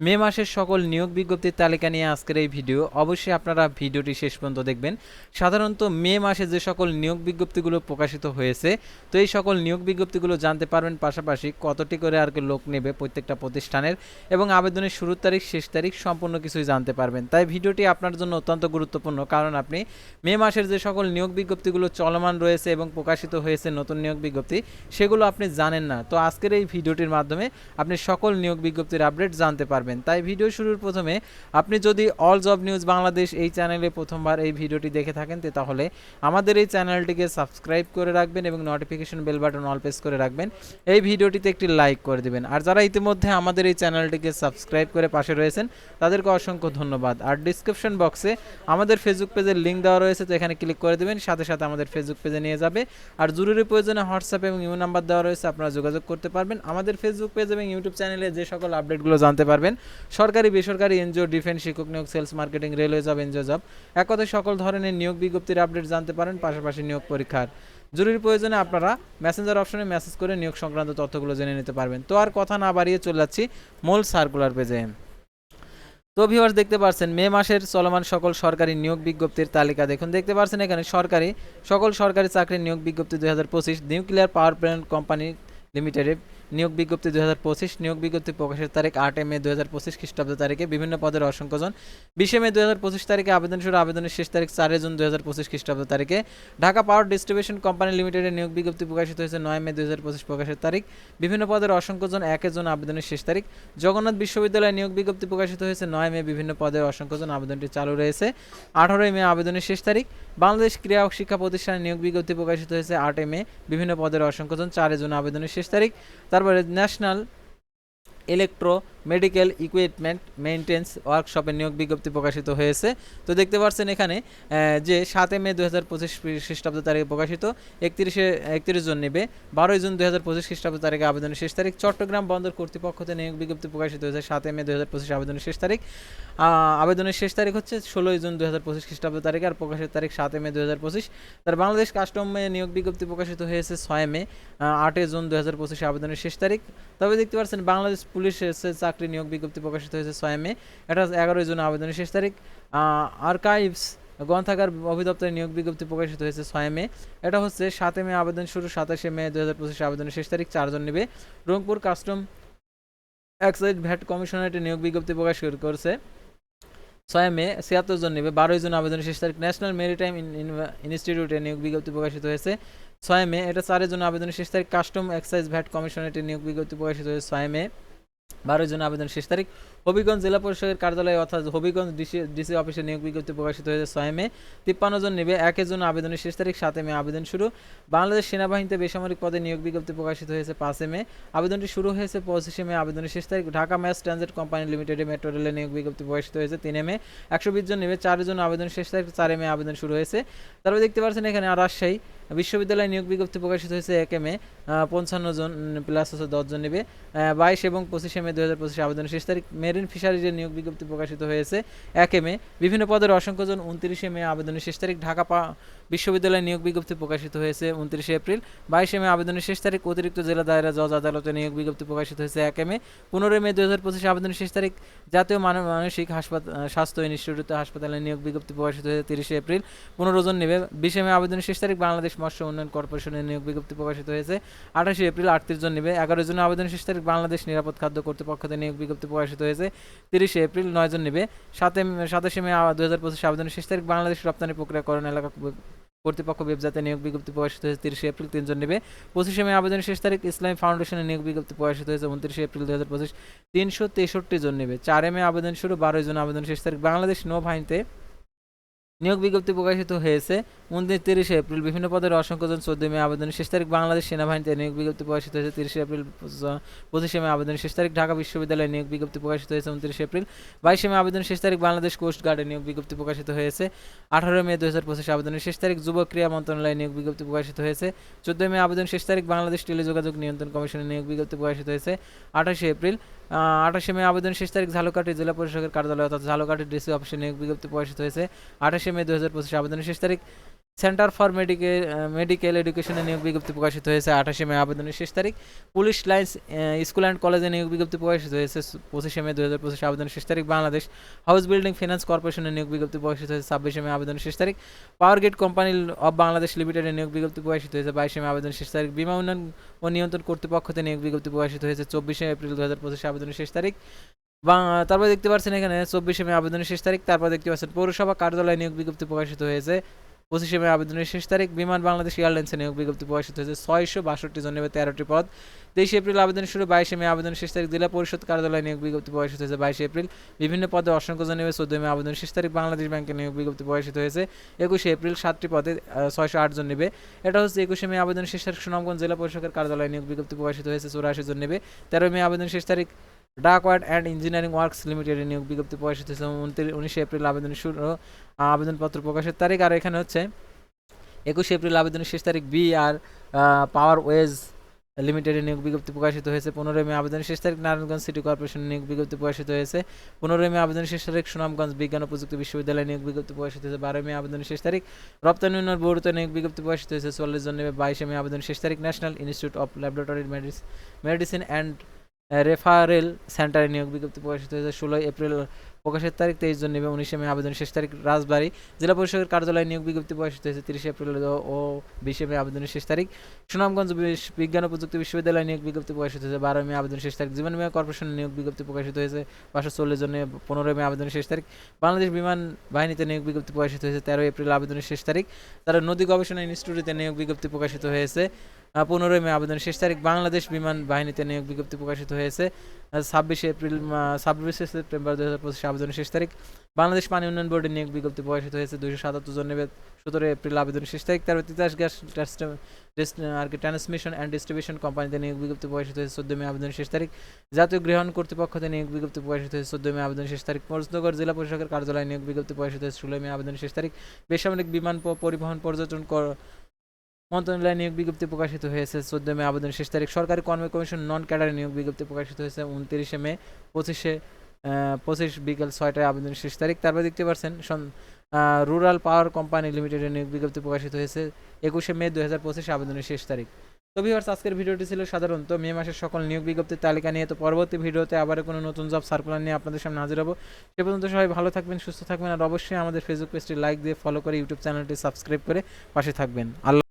মে মাসের সকল নিয়োগ বিজ্ঞপ্তির তালিকা নিয়ে আজকের এই ভিডিও। অবশ্যই আপনারা ভিডিওটি শেষ পর্যন্ত দেখবেন। সাধারণত মে মাসে যে সকল নিয়োগ বিজ্ঞপ্তিগুলো প্রকাশিত হয়েছে, তো এই সকল নিয়োগ বিজ্ঞপ্তিগুলো জানতে পারবেন পাশাপাশি কতটি করে আর লোক নেবে প্রত্যেকটা প্রতিষ্ঠানের এবং আবেদনের শুরুর তারিখ, শেষ তারিখ সম্পূর্ণ কিছুই জানতে পারবেন। তাই ভিডিওটি আপনার জন্য অত্যন্ত গুরুত্বপূর্ণ, কারণ আপনি মে মাসের যে সকল নিয়োগ বিজ্ঞপ্তিগুলো চলমান রয়েছে এবং প্রকাশিত হয়েছে নতুন নিয়োগ বিজ্ঞপ্তি, সেগুলো আপনি জানেন না। তো আজকের এই ভিডিওটির মাধ্যমে আপনি সকল নিয়োগ বিজ্ঞপ্তির আপডেট জানতে পারবেন। তাই ভিডিও শুরুর প্রথমে আপনি যদি অল জব নিউজ বাংলাদেশ এই চ্যানেলে প্রথমবার এই ভিডিওটি দেখে থাকেন তাহলে আমাদের এই চ্যানেলটিকে সাবস্ক্রাইব করে রাখবেন এবং notification bell button all press করে রাখবেন। এই ভিডিওটিতে একটি লাইক করে দিবেন। আর যারা ইতিমধ্যে আমাদের এই চ্যানেলটিকে সাবস্ক্রাইব করে পাশে রয়েছেন, তাদেরকে অসংখ্য ধন্যবাদ। আর ডিসক্রিপশন বক্সে আমাদের ফেসবুক পেজের লিঙ্ক দেওয়া রয়েছে, তো এখানে ক্লিক করে দেবেন, সাথে সাথে আমাদের ফেসবুক পেজে নিয়ে যাবে। আর জরুরি প্রয়োজনে হোয়াটসঅ্যাপ এবং ইউ নাম্বার দেওয়া রয়েছে, আপনারা যোগাযোগ করতে পারবেন। আমাদের ফেসবুক পেজ এবং ইউটিউব চ্যানেলে যে সকল আপডেটগুলো জানতে পারবেন সরকারি, বেসরকারি এনজিও, ডিফেন্স, শিক্ষক নিয়োগ, sales marketing, railway job, NGO job. এক কথায় সকল ধরনের নিয়োগ বিজ্ঞপ্তির আপডেট জানতে পারেন, পাশাপাশি নিয়োগ পরীক্ষার জরুরি প্রয়োজনে আপনারা মেসেঞ্জার অপশনে মেসেজ করে নিয়োগ সংক্রান্ত তথ্যগুলো জেনে নিতে পারবেন। তো আর কথা না বাড়িয়ে চলে যাচ্ছি মূল সার্কুলার পেজে তো ভিউয়ার্স দেখতে পাচ্ছেন মে মাসের চলমান সকল সরকারি নিয়োগ বিজ্ঞপ্তির তালিকা দেখুন। দেখতে পাচ্ছেন এখানে সরকারি, সকল সরকারি চাকরির নিয়োগ বিজ্ঞপ্তি দুই হাজার পঁচিশ, নিউক্লিয়ার পাওয়ার প্ল্যান্ট কোম্পানি লিমিটেডে নিয়োগ বিজ্ঞপ্তি দুই হাজার পঁচিশ, নিয়োগ বিজ্ঞপ্তি প্রকাশের তারিখ আট মে দুই হাজার পঁচিশ খ্রিস্টাব্দ তারিখে। বিভিন্ন পদের অসংখ্যজন। বিশে মে দুই হাজার পঁচিশ তারিখে আবেদন শুরু, আবেদনের শেষ তারিখ চারে জুন দুই হাজার পঁচিশ খ্রিস্টাব্দ তারিখে। ঢাকা পাওয়ার ডিস্ট্রিবিউশন কোম্পানি লিমিটেডের নিয়োগ বিজ্ঞপ্তি প্রকাশিত হয়েছে নয় মে দুই হাজার পঁচিশ প্রকাশের তারিখ। বিভিন্ন পদের অসংখ্যজন একে জন আবেদনের শেষ তারিখ। জগন্নাথ বিশ্ববিদ্যালয়ে নিয়োগ বিজ্ঞপ্তি প্রকাশিত হয়েছে নয় মে, বিভিন্ন পদের অসংখ্যজন আবেদনটি চালু রয়েছে। আঠারোই মে আবেদনের শেষ তারিখ। বাংলাদেশ ক্রীড়া ও শিক্ষা প্রতিষ্ঠানের নিয়োগ বিজ্ঞপ্তি প্রকাশিত হয়েছে আটে মে। বিভিন্ন পদের অসংখ্যজন চারে জন আবেদনের শেষ তারিখ। তারপরে national electro medical equipment maintenance ওয়ার্কশপের নিয়োগ বিজ্ঞপ্তি প্রকাশিত হয়েছে। তো দেখতে পাচ্ছেন এখানে যে সাতই মে দু হাজার পঁচিশ খ্রিস্টাব্দ তারিখে প্রকাশিত, একত্রিশে, একত্রিশ জন নেবে, বারোই জুন দু হাজার পঁচিশ খ্রিস্টাব্দ তারিখে আবেদনের শেষ তারিখ, চট্টগ্রাম বন্দর কর্তৃপক্ষতে নিয়োগ বিজ্ঞপ্তি প্রকাশিত হয়েছে সাতই মে দু হাজার পঁচিশ আবেদনের শেষ তারিখ। আবেদনের শেষ তারিখ হচ্ছে ষোলোই জুন দু হাজার পঁচিশ খ্রিস্টাব্দ তারিখে, আর প্রকাশের তারিখ সাতই মে দু হাজার পঁচিশ। তার বাংলাদেশ কাস্টমে নিয়োগ বিজ্ঞপ্তি প্রকাশিত হয়েছে ছয় মে আটই জুন দু হাজার পঁচিশে আবেদনের শেষ তারিখ। তবে দেখতে পাচ্ছেন, বাংলাদেশ পুলিশের সে চাকরি নিয়োগ বিজ্ঞপ্তি প্রকাশিত হয়েছে ছয় মে। এটা এগারোই জুন আবেদনের শেষ তারিখ। আর্কাইভস গ্রন্থাগার অধিদপ্তরের নিয়োগ বিজ্ঞপ্তি প্রকাশিত হয়েছে ছয় মে। এটা হচ্ছে সাতই মে আবেদন শুরু, সাতাশে মে দু হাজার পঁচিশে আবেদনের শেষ তারিখ। চারজন নেবে। রংপুর কাস্টম এক্সাইজ ভ্যাট কমিশনারের নিয়োগ বিজ্ঞপ্তি প্রকাশ করছে। ছয় মে ছিয়াত্তর জন নেবে। বারোই জুন আবেদনের শেষ তারিখ। ন্যাশনাল মেরিটাইম ইনস্টিটিউটে নিয়োগ বিজ্ঞপ্তি প্রকাশিত হয়েছে ছয় মে। এটা চারের জন্য আবেদনের শেষ তারিখ। কাস্টম এক্সাইজ ভ্যাট কমিশনারের নিয়োগ বিজ্ঞপ্তি প্রকাশিত হয়েছে ছয় মে। বারোই জন্য আবেদন শেষ তারিখ। হবিগঞ্জ জেলা পরিষদের কার্যালয়ে অর্থাৎ হবিগঞ্জ ডিসি ডিসি অফিসে নিয়োগ বিজ্ঞপ্তি প্রকাশিত হয়েছে ছয় মে। তিপ্পান্ন জন নেবে একের জন্য আবেদনের শেষ তারিখ সাতে মে আবেদন শুরু। বাংলাদেশ সেনাবাহিনীতে বেসামরিক পদে নিয়োগ বিজ্ঞপ্তি প্রকাশিত হয়েছে পাঁচে মে। আবেদনটি শুরু হয়েছে পঁচিশে মে আবেদনের শেষ তারিখ। ঢাকা ম্যাস ট্রানজিট কোম্পানি লিমিটেডে মেট্রো রেলের নিয়োগ বিজ্ঞপ্তি প্রকাশিত হয়েছে তিনে মে। একশো বিশ জন নেবে চারের জন্য আবেদন শেষ তারিখ চারে মে আবেদন শুরু হয়েছে। তারপরে দেখতে পাচ্ছেন এখানে রাজশাহী বিশ্ববিদ্যালয়ে নিয়োগ বিজ্ঞপ্তি প্রকাশিত হয়েছে একে মে। পঞ্চান্ন জন প্লাস হচ্ছে দশজন নেবে। বাইশ এবং পঁচিশে মে দু হাজার পঁচিশে আবেদনের শেষ তারিখ। মেরিন ফিশারিজের নিয়োগ বিজ্ঞপ্তি প্রকাশিত হয়েছে একে মে। বিভিন্ন পদের অসংখ্য জন উনত্রিশে মে আবেদনের শেষ তারিখ। ঢাকা পা- বিশ্ববিদ্যালয়ে নিয়োগ বিজ্ঞপ্তি প্রকাশিত হয়েছে উনত্রিশে এপ্রিল। বাইশে মে আবেদনের শেষ তারিখ। অতিরিক্ত জেলা দায়রা জজ আদালতে নিয়োগ বিজ্ঞপ্তি প্রকাশিত হয়েছে একে মে। পনেরোই মে দু হাজার পঁচিশে আবেদনের শেষ তারিখ। জাতীয় মানব- মানসিক হাসপাতাল স্বাস্থ্য ইনস্টিটিউট হাসপাতালে নিয়োগ বিজ্ঞপ্তি প্রকাশিত হয়েছে তিরিশে এপ্রিল। পনেরো জন নেবে। বিশে মে আবেদনের শেষ তারিখ। বাংলাদেশ মৎস্য উন্নয়ন কর্পোরেশনের নিয়োগ বিজ্ঞপ্তি প্রকাশিত হয়েছে আঠাশে এপ্রিল আটত্রিশ জন নেবে। এগারো জনের আবেদন শেষ তারিখ বাংলাদেশ নিরাপদ খাদ্য কর্তৃপক্ষতে নিয়োগ বিজ্ঞপ্তি প্রকাশিত হয়েছে। তিরিশে এপ্রিল নয় জন নেবে। সাতে, সাতাশে মে দু হাজার পঁচিশ আবেদনের শেষ তারিখ বাংলাদেশ রপ্তানি প্রক্রিয়াকরণ এলাকা কর্তৃপক্ষ ওয়েবসাইটে নিয়োগ বিজ্ঞপ্তি প্রকাশিত হয়েছে। তিরিশে এপ্রিল তিনজন নেবে। পঁচিশে মে আবেদনের শেষ তারিখ ইসলামী ফাউন্ডেশনের নিয়োগ বিজ্ঞপ্তি প্রকাশিত হয়েছে। উনত্রিশে এপ্রিল দু হাজার পঁচিশ তিনশো তেষট্টি জন নেবে। চারে মে আবেদন শুরু। বারোই জন আবেদন শেষ তারিখ বাংলাদেশ নৌবাহিনীতে নিয়োগ বিজ্ঞপ্তি প্রকাশিত হয়েছে। উনত্রিশ, তিরিশে এপ্রিল বিভিন্ন পদের অসংখ্য জন চোদ্দ মে আবেদনের শেষ তারিখ। বাংলাদেশ সেনাবাহিনীতে নিয়োগ বিজ্ঞপ্তি প্রকাশিত হয়েছে। তিরিশে এপ্রিল, পঁচিশে মে আবেদনের শেষ তারিখ। ঢাকা বিশ্ববিদ্যালয়ে নিয়োগ বিজ্ঞপ্তি প্রকাশিত হয়েছে উনত্রিশে এপ্রিল। বাইশে মে আবেদনের শেষ তারিখ। বাংলাদেশ কোস্ট গার্ডে নিয়োগ বিজ্ঞপ্তি প্রকাশিত হয়েছে। আঠারো মে দু হাজার পঁচিশে আবেদনের শেষ তারিখ। যুব ক্রীড়া মন্ত্রণালয়ে নিয়োগ বিজ্ঞপ্তি প্রকাশিত হয়েছে। চোদ্দই মে আবেদন শেষ তারিখ। বাংলাদেশ টেলিযোগাযোগ নিয়ন্ত্রণ কমিশনের নিয়োগ বিজ্ঞপ্তি প্রকাশিত হয়েছে। আঠাশে এপ্রিল আঠাশে মে আবেদন শেষ তারিখ ঝালকাঠি জেলা পরিষদের কার্যালয় অর্থাৎ ঝালকাঠি ডিসি অফিসে নিয়োগ বিজ্ঞপ্তি প্রকাশিত হয়েছে। আঠাশে মে দু হাজার পঁচিশে আবেদনের শেষ তারিখ। সেন্টার ফর মেডিকেল মেডিকেল এডুকেশনে নিয়োগ বিজ্ঞপ্তি প্রকাশিত হয়েছে আঠাশে মে আবেদনের শেষ তারিখ। পুলিশ লাইন্স স্কুল অ্যান্ড কলেজে নিয়োগ বিজ্ঞপ্তি প্রকাশিত হয়েছে পঁচিশে মে দু হাজার পঁচিশ আবেদনের শেষ তারিখ। বাংলাদেশ হাউস বিল্ডিং ফিনান্স কর্পোরেশনের নিয়োগ বিজ্ঞপ্তি প্রকাশিত হয়েছে ছাব্বিশে মে আবেদনের শেষ তারিখ। Power grid company of Bangladesh লিমিটেডের নিয়োগ বিজ্ঞপ্তি প্রকাশিত হয়েছে বাইশে মে আবেদনের শেষ তারিখ। বিমা উন্নয়ন ও নিয়ন্ত্রণ কর্তৃপক্ষতে নিয়োগ বিজ্ঞপ্তি প্রকাশিত হয়েছে চব্বিশে এপ্রিল দু হাজার পঁচিশে আবেদনের শেষ তারিখ। তারপর দেখতে পাচ্ছেন এখানে চব্বিশে মে আবেদনের শেষ তারিখ। তারপর দেখতে পাচ্ছেন পৌরসভা কার্যালয়ে নিয়োগ বিজ্ঞপ্তি প্রকাশিত হয়েছে পঁচিশে মে আবেদনের শেষ তারিখ, বিমান বাংলাদেশ এয়ারলাইন্সে নিয়োগ বিজ্ঞপ্তি প্রকাশিত হয়েছে। ছয়শো বাষট্টি জন নেবে তেরোটি পদ। তেইশে এপ্রিল আবেদন শুরু, বাইশে মে আবেদনের শেষ তারিখ, জেলা পরিষদ কার্যালয়ে নিয়োগ বিজ্ঞপ্তি প্রকাশিত হয়েছে। বাইশে এপ্রিল বিভিন্ন পদে অসংখ্য জন নেবে চোদ্দ মে আবেদনের শেষ তারিখ, বাংলাদেশ ব্যাংকে নিয়োগ বিজ্ঞপ্তি প্রকাশিত হয়েছে। একুশে এপ্রিল সাতটি পদে ছয়শো আট জন নেবে। এটা হচ্ছে একুশে মে আবেদন শেষ তারিখ, সুনামগঞ্জ জেলা পরিষদের কার্যালয়ে নিয়োগ বিজ্ঞপ্তি প্রকাশিত হয়েছে। চৌরাশি জন নেবে। তেরো মে আবেদন শেষ তারিখ ডাকওয়ার্ড অ্যান্ড ইঞ্জিনিয়ারিং ওয়ার্কস লিমিটেডের নিয়োগ বিজ্ঞপ্তি প্রকাশিত হয়েছে। উনিশে এপ্রিল আবেদন শুরু আবেদনপত্র প্রকাশের তারিখ আর এখানে হচ্ছে একুশে এপ্রিল আবেদনের শেষ তারিখ বি আর পাওয়ার ওয়েজ লিমিটেডের নিয়োগ বিজ্ঞপ্তি প্রকাশিত হয়েছে। পনেরোই মে আবেদনের শেষ তারিখ নারায়ণগঞ্জ সিটি কর্পোরেশন নিয়োগ বিজ্ঞপ্তি প্রকাশিত হয়েছে। পনেরোই মে আবেদনের শেষ তারিখ সুনামগঞ্জ বিজ্ঞান ও প্রযুক্তি বিশ্ববিদ্যালয়ে নিয়োগ বিজ্ঞপ্তি প্রকাশিত হয়েছে। বারোই মে আবেদনের শেষ তারিখ রপ্তানি উন্নয়ন বোর্ডতে নিয়োগ বিজ্ঞপ্তি প্রকাশিত হয়েছে। চল্লিশ জন বাইশে মে আবেদনের শেষ তারিখ national institute of laboratory medicine and referral সেন্টারে নিয়োগ বিজ্ঞপ্তি প্রকাশিত হয়েছে ষোলোই এপ্রিল প্রকাশের তারিখ, তেইশ জন নেবে উনিশে মে আবেদনের শেষ তারিখ, রাজবাড়ী জেলা পরিষদের কার্যালয়ে নিয়োগ বিজ্ঞপ্তি প্রকাশিত হয়েছে তিরিশে এপ্রিল ও বিশে মে আবেদনের শেষ তারিখ। সুনামগঞ্জ বিজ্ঞান ও প্রযুক্তি বিশ্ববিদ্যালয়ে নিয়োগ বিজ্ঞপ্তি প্রকাশিত হয়েছে বারোই মে আবেদনের শেষ তারিখ। জীবন বিমা কর্পোরেশনের নিয়োগ বিজ্ঞপ্তি প্রকাশিত হয়েছে পাঁচশো চল্লিশ জনে পনেরোই মে আবেদনের শেষ তারিখ। বাংলাদেশ বিমান বাহিনীতে নিয়োগ বিজ্ঞপ্তি প্রকাশিত হয়েছে তেরোই এপ্রিল আবেদনের শেষ তারিখ। তারা নদী গবেষণা ইনস্টিটিউটে নিয়োগ বিজ্ঞপ্তি প্রকাশিত হয়েছে পনেরোই মে আবেদনের শেষ তারিখ বাংলাদেশ বিমান বাহিনীতে নিয়োগ বিজ্ঞপ্তি প্রকাশিত হয়েছে। ছাব্বিশে এপ্রিল ছাব্বিশে সেপ্টেম্বর দু হাজার পঁচিশে আবেদনের শেষ তারিখ। বাংলাদেশ পানি উন্নয়ন বোর্ডের নিয়োগ বিজ্ঞপ্তি প্রকাশিত হয়েছে দুইশো সাতাত্তর জন নেবে সতেরো এপ্রিল আবেদনের শেষ তারিখ। তারপর তিতাস গ্যাস আর কি ট্রান্সমিশন অ্যান্ড ডিস্ট্রিবিউশন কোম্পানিতে নিয়োগ বিজ্ঞপ্তি প্রকাশিত হয়েছে চোদ্দ মে আবেদনের শেষ তারিখ। জাতীয় গৃহণ কর্তৃপক্ষতে নিয়োগ বিজ্ঞপ্তি প্রকাশিত হয়েছে চোদ্দ মে আবেদনের শেষ তারিখ। মজনগর জেলা পরিষদের কার্যালয়ে নিয়োগ বিজ্ঞপ্তি প্রকাশিত হয়েছে ষোলোই মে আবেদনের শেষ তারিখ। বেসামরিক বিমান পরিবহন, পর্যটন মন্ত্রণালয়ে নিয়োগ বিজ্ঞপ্তি প্রকাশিত হয়েছে। চোদ্দ মে আবেদনের শেষ তারিখ। সরকারি কর্ম কমিশন নন ক্যাডারে নিয়োগ বিজ্ঞপ্তি প্রকাশিত হয়েছে উনত্রিশে মে, পঁচিশে পঁচিশ বিকেল ছয়টায় আবেদনের শেষ তারিখ। তারপর দেখতে পাচ্ছেন রুরাল পাওয়ার কোম্পানি লিমিটেডের নিয়োগ বিজ্ঞপ্তি প্রকাশিত হয়েছে একুশে মে দু হাজার পঁচিশে আবেদনের শেষ তারিখ। তো ভিউয়ার্স, আজকের ভিডিওটি ছিল সাধারণত মে মাসের সকল নিয়োগ বিজ্ঞপ্তির তালিকা নিয়ে। তো পরবর্তী ভিডিওতে আবার কোনো নতুন জব সার্কুলার নিয়ে আপনাদের সামনে হাজির হব। সে পর্যন্ত সবাই ভালো থাকবেন, সুস্থ থাকবেন, আর অবশ্যই আমাদের ফেসবুক পেজটি লাইক দিয়ে ফলো করে ইউটিউব চ্যানেলটি সাবস্ক্রাইব করে পাশে থাকবেন। আল্লাহ